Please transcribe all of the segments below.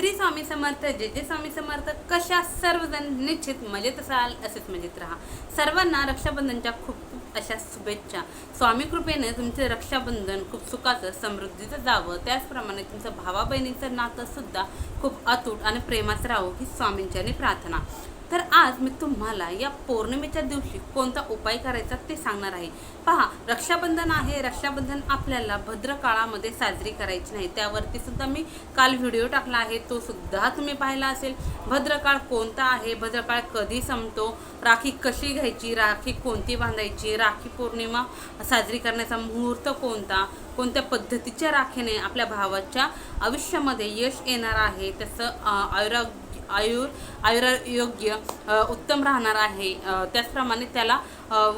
श्री स्वामी समर्थ जे जे स्वामी समर्थ. कशा सर्वजण निश्चित मजेत असाल असेच मजेत राहा. सर्वांना रक्षाबंधनच्या खूप खूप अशा शुभेच्छा. स्वामी कृपेने तुमचे रक्षाबंधन खूप सुखाचं समृद्धीचं जावं. त्याचप्रमाणे तुमचं भावा बहिणीचं नातं सुद्धा खूप अतूट आणि प्रेमाचं राहो ही स्वामींच्यानी प्रार्थना. तर आज मी तुम्हाला या पौर्णिमेच्या दिवशी कोणता उपाय करायचा ते सांगणार आहे. पहा रक्षाबंधन आहे रक्षाबंधन आपल्याला भद्र काळामध्ये साजरी करायची नाही. त्यावरती सुद्धा मी काल व्हिडिओ टाकला आहे तो सुद्धा तुम्ही पाहिला असेल. भद्रकाळ कोणता आहे? भद्रकाळ कधी संपतो? राखी कशी घ्यायची? राखी कोणती बांधायची? राखी पौर्णिमा साजरी करण्याचा मुहूर्त कोणता? कोणत्या पद्धतीच्या राखेने आपल्या भावाच्या आयुष्यामध्ये यश येणार आहे? त्याचं आयुरा आयुर आयुरायोग्य उत्तम राहणार आहे. त्याचप्रमाणे त्याला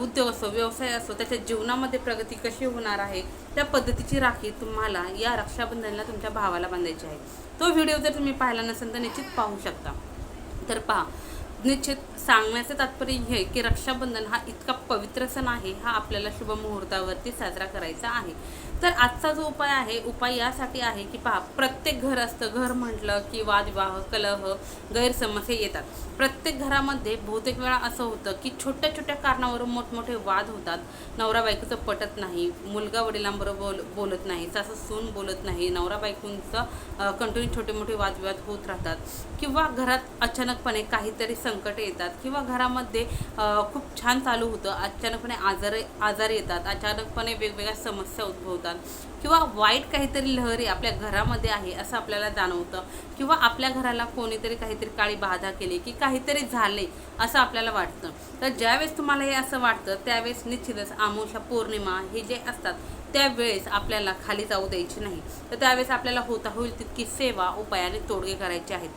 उद्योग असो व्यवसाय असो त्याच्या जीवनामध्ये प्रगती कशी होणार आहे त्या पद्धतीची राखी तुम्हाला या रक्षाबंधनला तुमच्या भावाला बांधायची आहे. तो व्हिडिओ जर तुम्ही पाहिला नसेल तर निश्चित पाहू शकता. तर पहा निश्चित सांगण्याचं तात्पर्य हे की रक्षाबंधन हा इतका पवित्र सण आहे हा आपल्याला शुभ मुहूर्तावरती साजरा करायचा आहे. तर आजचा जो उपाय आहे उपाय यासाठी आहे की पहा प्रत्येक घर असतं घर म्हटलं की वादविवाह कलह गैरसमज हे येतात. प्रत्येक घरामध्ये बहुतेक वेळा असं होतं की छोट्या छोट्या कारणावरून मोठमोठे वाद होतात. नवरा बायकोचं पटत नाही मुलगा वडिलांबरोबर बोल बोलत नाही सासू सून बोलत नाही नवरा बायकोंचं कंटिन्यू छोटे मोठे वादविवाद होत राहतात. किंवा घरात अचानकपणे काहीतरी संकट येतात किंवा घरामध्ये खूप छान चालू होतं अचानकपणे आजार आजार येतात अचानकपणे वेगवेगळ्या समस्या उद्भवतात. किंवा वाईट काहीतरी लहरी आपल्या घरामध्ये आहे असं आपल्याला जाणवतं. किंवा आपल्या घराला कोणीतरी काहीतरी काळी बाधा केली की काहीतरी झाले असं आपल्याला वाटतं. तर ज्यावेळेस तुम्हाला हे असं वाटतं त्यावेळेस निश्चितच आमोशा पौर्णिमा हे जे असतात त्यावेळेस आपल्याला खाली जाऊ द्यायची नाही. तर त्यावेळेस आपल्याला होता होईल तितकी सेवा उपायाने तोडगे करायचे आहेत.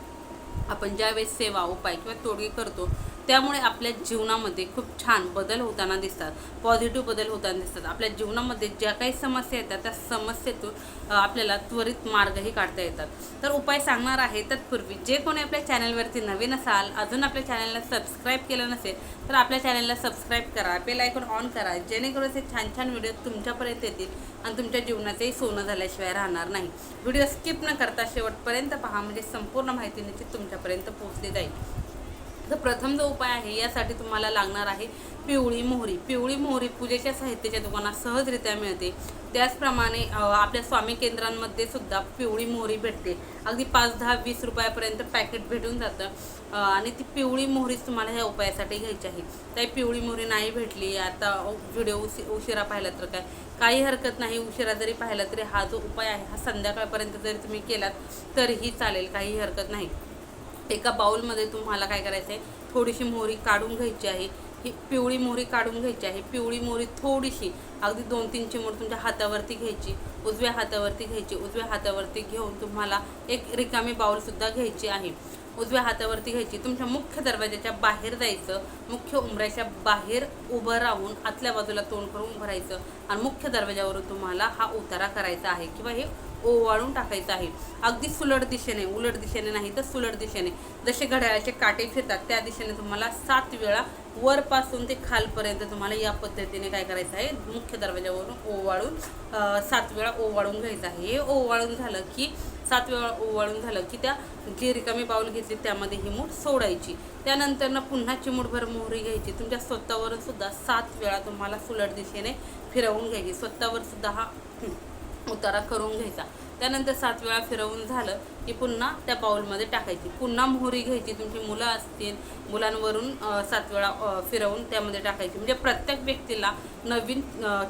आपण ज्यावेळेस सेवा उपाय किंवा तोडगे करतो त्यामुळे आपल्या जीवनामध्ये खूप छान बदल होताना दिसतात. पॉझिटिव्ह बदल होताना दिसतात. आपल्या जीवनामध्ये ज्या काही समस्या येतात त्या समस्येतून आपल्याला त्वरित मार्गही काढता येतात. तर उपाय सांगणार आहे तत्पूर्वी जे कोणी आपल्या चॅनलवरती नवीन असाल अजून आपल्या चॅनलला सबस्क्राईब केलं नसेल तर आपल्या चॅनलला सबस्क्राईब करा. बेल आयकॉन ऑन करा जेणेकरून असे छान छान व्हिडिओ तुमच्यापर्यंत येतील आणि तुमच्या जीवनाचंही सोनं झाल्याशिवाय राहणार नाही. व्हिडिओ स्किप न करता शेवटपर्यंत पहा म्हणजे संपूर्ण माहिती निश्चित तुमच्यापर्यंत पोहोचली जाईल. तर प्रथम जो उपाय आहे यासाठी तुम्हाला लागणार आहे पिवळी मोहरी. पिवळी मोहरी पूजेच्या साहित्याच्या दुकानात सहजरित्या मिळते. त्याचप्रमाणे आपल्या स्वामी केंद्रांमध्ये सुद्धा पिवळी मोहरी भेटते. अगदी पाच दहा वीस रुपयापर्यंत पॅकेट भेटून जातं. आणि ती पिवळी मोहरीच तुम्हाला ह्या उपायासाठी घ्यायची आहे. काही पिवळी मोहरी नाही भेटली आता व्हिडिओ उशी उशिरा पाहिला तर काय? काही हरकत नाही उशिरा जरी पाहिला तरी हा जो उपाय आहे हा संध्याकाळपर्यंत जरी तुम्ही केलात तरीही चालेल काही हरकत नाही. एका बाउलमध्ये तुम्हाला काय करायचं आहे थोडीशी मोहरी काढून घ्यायची आहे. ही पिवळी मोहरी काढून घ्यायची आहे. पिवळी मोहरी थोडीशी अगदी दोन तीन चिमूट तुमच्या हातावरती घ्यायची उजव्या हातावरती घ्यायची. उजव्या हातावरती घेऊन तुम्हाला एक रिकामी बाउलसुद्धा घ्यायची आहे. उजव्या हातावरती घ्यायची. तुमच्या मुख्य दरवाजाच्या बाहेर जायचं. मुख्य उंबऱ्याच्या बाहेर उभं राहून आतल्या बाजूला तोंड करून उभं राहायचं. आणि मुख्य दरवाजावरून तुम्हाला हा उतारा करायचा आहे. किंवा हे ओवाळून टाकायचं आहे. अगदी सुलट दिशेने उलट दिशेने नाही तर सुलट दिशेने. जसे घड्याळाचे काटे फिरतात त्या दिशेने तुम्हाला सात वेळा वरपासून ते खालपर्यंत तुम्हाला या पद्धतीने काय करायचं आहे? मुख्य दरवाजावरून ओवाळून सात वेळा ओवाळून घ्यायचं आहे. हे ओवाळून झालं की सात वेळा ओवाळून झालं की त्या जी रिकामी बाऊल घेतली त्यामध्ये ही मूठ सोडायची. त्यानंतरनं पुन्हा चिमूटभर मोहरी घ्यायची. तुमच्या स्वतःवरून सुद्धा सात वेळा तुम्हाला सुलट दिशेने फिरवून घ्यायची. स्वतःवर सुद्धा हा उतारा करून घ्यायचा. त्यानंतर सात वेळा फिरवून झालं की पुन्हा त्या बाउलमध्ये टाकायची. पुन्हा मोहरी घ्यायची तुमची मुलं असतील मुलांवरून सात वेळा फिरवून त्यामध्ये टाकायची. म्हणजे प्रत्येक व्यक्तीला नवीन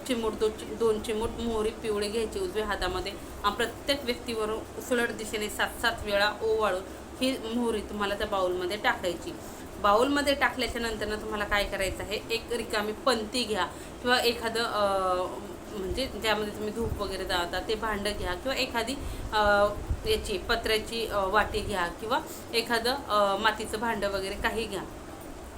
चिमूट दो दोन चिमूट मोहरी पिवळी घ्यायची उजव्या हातामध्ये आणि प्रत्येक व्यक्तीवरून सुलट दिशेने सात सात वेळा ओवाळून ही मोहरी तुम्हाला त्या बाउलमध्ये टाकायची. बाऊलमध्ये टाकल्याच्या नंतरनं तुम्हाला काय करायचं आहे? एक रिकामी पंती घ्या किंवा एखादं म्हणजे ज्यामध्ये तुम्ही धूप वगैरे जाता ते भांडं घ्या किंवा एखादी याची पत्र्याची वाटी घ्या किंवा एखादं मातीचं भांडं वगैरे काही घ्या.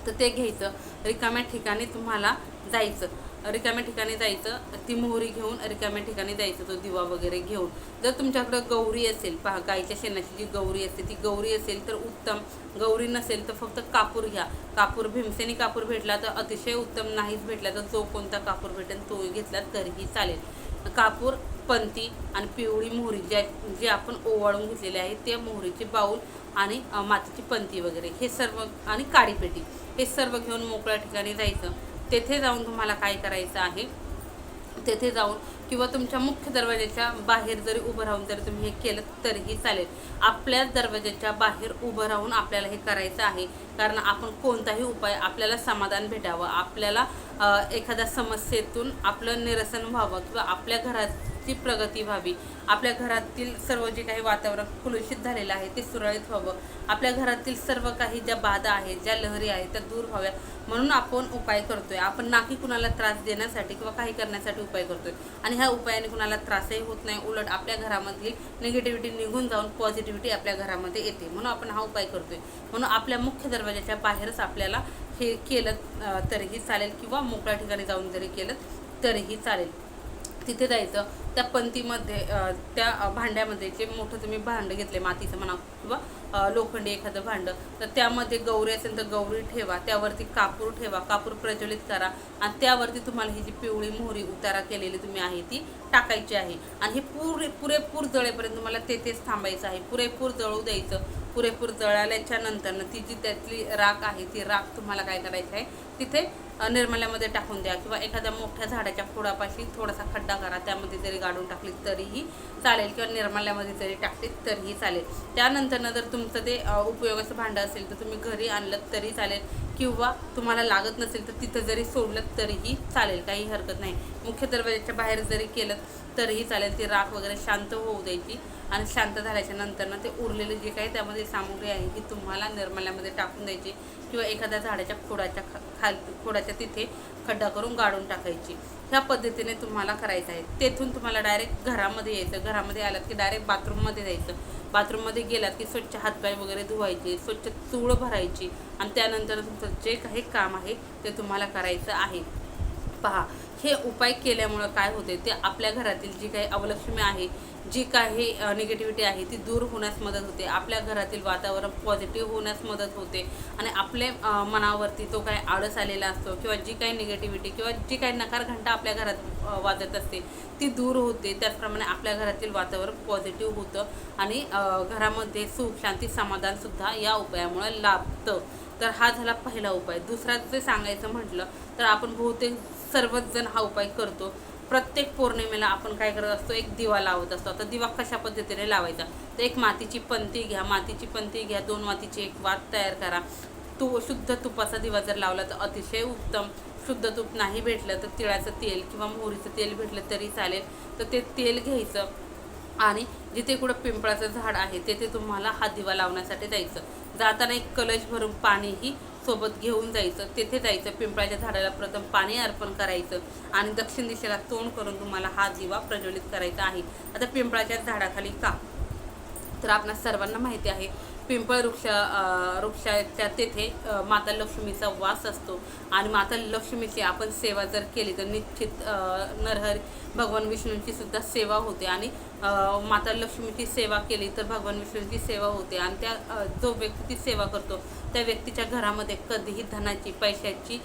तर ते घ्यायचं. रिकाम्या ठिकाणी तुम्हाला जायचं. रिकाम्या ठिकाणी जायचं ती मोहरी घेऊन रिकाम्या ठिकाणी जायचं तो दिवा वगैरे घेऊन. जर तुमच्याकडं गौरी असेल पहा गाईच्या शेणाची जी गौरी असते ती गौरी असेल तर उत्तम. गौरी नसेल तर फक्त कापूर घ्या. कापूर भीमसेनी कापूर भेटला तर अतिशय उत्तम नाहीच भेटला तर जो कोणता कापूर भेटेल तो घेतला तरीही चालेल. कापूर पंती आणि पिवळी मोहरी ज्या जे आपण ओवाळून घेतलेले आहे त्या मोहरीचे बाऊल आणि मातीची पंती वगैरे हे सर्व आणि काळी पेटी हे सर्व घेऊन मोकळ्या ठिकाणी जायचं. तेथे जाऊन तुम्हाला काय करायचं आहे? तेथे जाऊन किंवा तुमच्या मुख्य दरवाजाच्या बाहेर जरी उभं राहून जरी तुम्ही हे केलं तरीही चालेल. आपल्याच दरवाजाच्या बाहेर उभं राहून आपल्याला हे करायचं आहे. कारण आपण कोणताही उपाय आपल्याला समाधान भेटावं. आपल्याला एखाद्या समस्येतून आपलं निरसन व्हावं किंवा आपल्या ती प्रगती व्हावी. आपल्या घरातील सर्व जे काही वातावरण कुलुषित झालेलं आहे ते सुरळीत व्हावं. आपल्या घरातील सर्व काही ज्या बाधा आहेत ज्या लहरी आहेत त्या दूर व्हाव्या. म्हणून आपण उपाय करतोय. आपण नाकी कुणाला त्रास देण्यासाठी किंवा काही करण्यासाठी उपाय करतोय. आणि ह्या उपायाने कुणाला त्रासही होत नाही. उलट आपल्या घरामधली निगेटिव्हिटी निघून जाऊन पॉझिटिव्हिटी आपल्या घरामध्ये येते. म्हणून आपण हा उपाय करतोय. म्हणून आपल्या मुख्य दरवाजाच्या बाहेरच आपल्याला हे केलं तरीही चालेल किंवा मोकळ्या ठिकाणी जाऊन जरी केलं तरीही चालेल. तिथे जायचं त्या पंतीमध्ये त्या भांड्यामध्ये जे मोठं तुम्ही भांडं घेतले मातीचं म्हणा किंवा लोखंडी एखादं भांडं तर त्यामध्ये गौरी असेल तर गौरी ठेवा त्यावरती कापूर ठेवा कापूर प्रज्वलित करा आणि त्यावरती तुम्हाला ही जी पिवळी मोहरी उतारा केलेली तुम्ही आहे ती टाकायची आहे. आणि हे पुरे पुरेपूर जळेपर्यंत तुम्हाला तेथेच थांबायचं आहे. पुरेपूर जळू द्यायचं. पुरेपूर जळाल्याच्या नंतरनं ती जी त्यातली राख आहे ती राख तुम्हाला काय करायची आहे तिथे निर्मल्यामध्ये टाकून द्या किंवा एखाद्या मोठ्या झाडाच्या खोडापाशी थोडासा खड्डा करा त्यामध्ये जरी गाडून टाकली तरीही चालेल किंवा निर्मल्यामध्ये जरी टाकली तरीही चालेल. त्यानंतरनं जर तुमचं ते उपयोगाचं भांडं असेल तर तुम्ही घरी आणलं तरी चालेल किंवा तुम्हाला लागत नसेल तर तिथं जरी सोडलं तरीही चालेल काही हरकत नाही. मुख्य दरवाजाच्या बाहेर जरी केलं तरीही चालेल ती राख वगैरे शांत होऊ द्यायची आणि शांत झाल्याच्या नंतरनं ते उरलेले जे काही त्यामध्ये सामुग्री आहे ती तुम्हाला निर्मल्यामध्ये टाकून द्यायची. किंवा एखाद्या झाडाच्या खोडाच्या खा खाल खोडाच्या तिथे खड्डा करून गाडून टाकायची. ह्या पद्धतीने तुम्हाला करायचं आहे. तेथून तुम्हाला डायरेक्ट घरामध्ये यायचं. घरामध्ये आलात की डायरेक्ट बाथरूममध्ये जायचं. बाथरूममध्ये गेलात की स्वच्छ हातपाय वगैरे धुवायचे स्वच्छ चूळ भरायची आणि त्यानंतर तुमचं जे काही काम आहे ते तुम्हाला करायचं आहे. पहा हे उपाय केल्यामुळं काय होते ते आपल्या घरातील जी काही अवलक्ष्मी आहे जी काही निगेटिव्हिटी आहे ती दूर होण्यास मदत होते. आपल्या घरातील वातावरण पॉझिटिव्ह होण्यास मदत होते. आणि आपल्या मनावरती तो काही आळस आलेला असतो किंवा जी काही निगेटिव्हिटी किंवा जी काही नकार घंटा आपल्या घरात वाजत असते ती दूर होते. त्याचप्रमाणे आपल्या घरातील वातावरण पॉझिटिव्ह होतं आणि घरामध्ये सुख शांती समाधानसुद्धा या उपायामुळे लाभतं. तर हा झाला पहिला उपाय. दुसरा जे सांगायचं म्हटलं तर आपण बहुतेक सर्वच जण हा उपाय करतो. प्रत्येक पौर्णिमेला आपण काय करत असतो एक दिवा लावत असतो. आता दिवा कशा पद्धतीने लावायचा? तर एक मातीची पंती घ्या. मातीची पंती घ्या. दोन मातीची एक वात तयार करा. तू शुद्ध तुपाचा दिवा जर लावला तर अतिशय उत्तम. शुद्ध तूप नाही भेटलं तर तिळाचं तेल किंवा मोहरीचं तेल भेटलं तरी चालेल. तर ते तेल घ्यायचं आणि जिथे कुठं पिंपळाचं झाड आहे तेथे तुम्हाला हा दिवा लावण्यासाठी जायचं जाताना एक कलश भरून पाणीही सोबत घेऊन जायचं तेथे जायचं पिंपळाच्या झाडाला प्रथम पाणी अर्पण करायचं आणि दक्षिण दिशेला तोंड करून तुम्हाला हा दिवा प्रज्वलित करायचा आहे. आता पिंपळाच्या झाडाखाली का? तर आपणा सर्वांना माहिती आहे पिंपळ वृक्ष वृक्षाच्या तेथे माता लक्ष्मीचा वास असतो आणि माता लक्ष्मीची आपण सेवा जर केली तर निश्चित अ, नरहरी भगवान विष्णूंची सुद्धा सेवा होते आणि माता लक्ष्मीची सेवा केली तर भगवान विष्णूची सेवा होते. आणि त्या जो व्यक्ती ती सेवा करतो त्या व्यक्तीच्या घरामध्ये कधीही धनाची पैशाची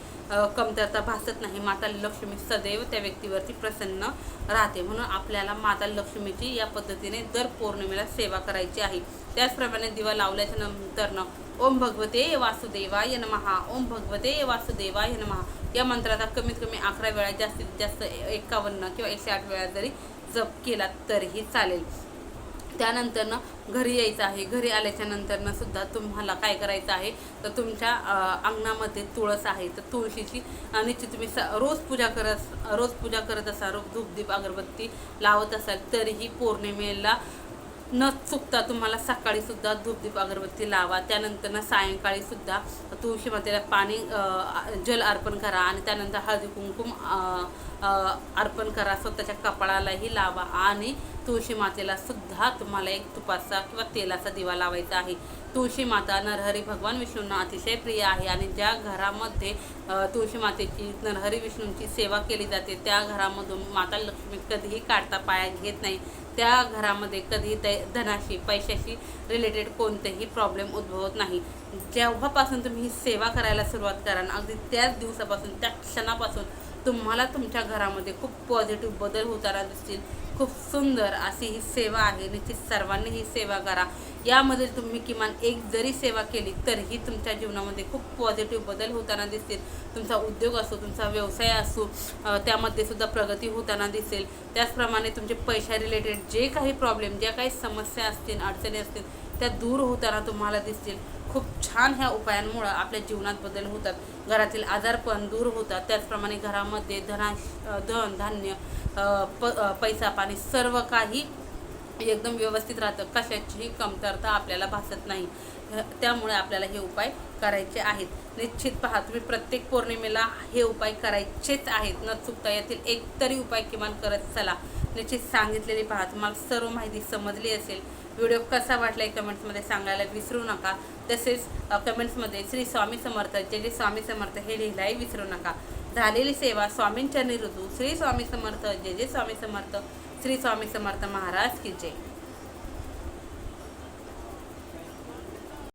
कमतरता भासत नाही. माता लक्ष्मी सदैव त्या व्यक्तीवरती प्रसन्न राहते. म्हणून आपल्याला माता लक्ष्मीची या पद्धतीने दर पौर्णिमेला सेवा करायची आहे. त्याचप्रमाणे दिवा लावल्याच्या नंतरनं ओम भगवते वासुदेवाय नमहा ओम भगवते वासुदेवाय नमहा या मंत्राचा कमीत कमी अकरा वेळा जास्तीत जास्त एकावन्न किंवा एकशे आठ वेळा जरी जप केला तरीही चालेल. त्यानंतरनं घरी यायचं आहे. घरी आल्याच्या नंतरनं सुद्धा तुम्हाला काय करायचं आहे? तर तुमच्या अंगणामध्ये तुळस आहे. तर तुळशीची निश्चित तुम्ही स रोज पूजा करत रोज पूजा करत असाल रोज धूपदीप अगरबत्ती लावत असाल तरीही पौर्णिमेला न चुकता तुम्हाला सकाळी सुद्धा धूपदीप अगरबत्ती लावा. त्यानंतर सायंकाळी सुद्धा तुळशी मातेला पाणी जल अर्पण करा आणि त्यानंतर हळदी कुंकुम अर्पण करा. स्वतःच्या कपाळालाही लावा आणि तुळशी मातेला सुद्धा तुम्हाला एक तुपाचा किंवा तेलाचा दिवा लावायचा आहे. तुळशी माता नरहरी भगवान विष्णूंना अतिशय प्रिय आहे आणि ज्या घरामध्ये तुळशी मातेची नरहरी विष्णूंची सेवा केली जाते त्या घरामधून माता लक्ष्मी कधीही काढता पाया घेत नाही. त्या घरामध्ये कधी द धनाशी पैशाशी रिलेटेड कोणतेही प्रॉब्लेम उद्भवत नाही. जेव्हापासून तुम्ही ही सेवा करायला सुरुवात कराल अगदी त्याच दिवसापासून त्या क्षणापासून तुम्हाला तुमच्या घरामध्ये खूप पॉझिटिव्ह बदल होताना दिसतील. खूप सुंदर अशी ही सेवा आहे. निश्चित सर्वांनी ही सेवा करा. यामध्ये तुम्ही किमान एक जरी सेवा केली तरीही तुमच्या जीवनामध्ये खूप पॉझिटिव्ह बदल होताना दिसतील. तुमचा उद्योग असो तुमचा व्यवसाय असो त्यामध्ये सुद्धा प्रगती होताना दिसेल. त्याचप्रमाणे तुमचे पैशा रिलेटेड जे काही प्रॉब्लेम ज्या काही समस्या असतील अडचणी असतील त्या दूर होताना तुम्हाला दिसतील. खूप छान ह्या उपायांमुळं आपल्या जीवनात बदल होतात. घरातील आजारपण दूर होतात. त्याचप्रमाणे घरामध्ये धना धन धान्य प पैसा पाणी सर्व काही एकदम व्यवस्थित राहतं. कशाचीही कमतरता आपल्याला भासत नाही. त्यामुळे आपल्याला हे उपाय करायचे आहेत. निश्चित पहा तुम्ही प्रत्येक पौर्णिमेला हे उपाय करायचेच आहेत. न चुकता यातील एक तरी उपाय किमान करत चला. निश्चित सांगितलेली पहा तुम्हाला सर्व माहिती समजली असेल. व्हिडिओ कसा वाटला कमेंट्समध्ये सांगायला विसरू नका. तसेच कमेंट्समध्ये श्री स्वामी समर्थ जे जे स्वामी समर्थ हे लिहिलाही विसरू नका. झालेली सेवा स्वामींच्या निरुजू श्री स्वामी समर्थ जे जे स्वामी समर्थ श्री स्वामी समर्थ महाराज की जय.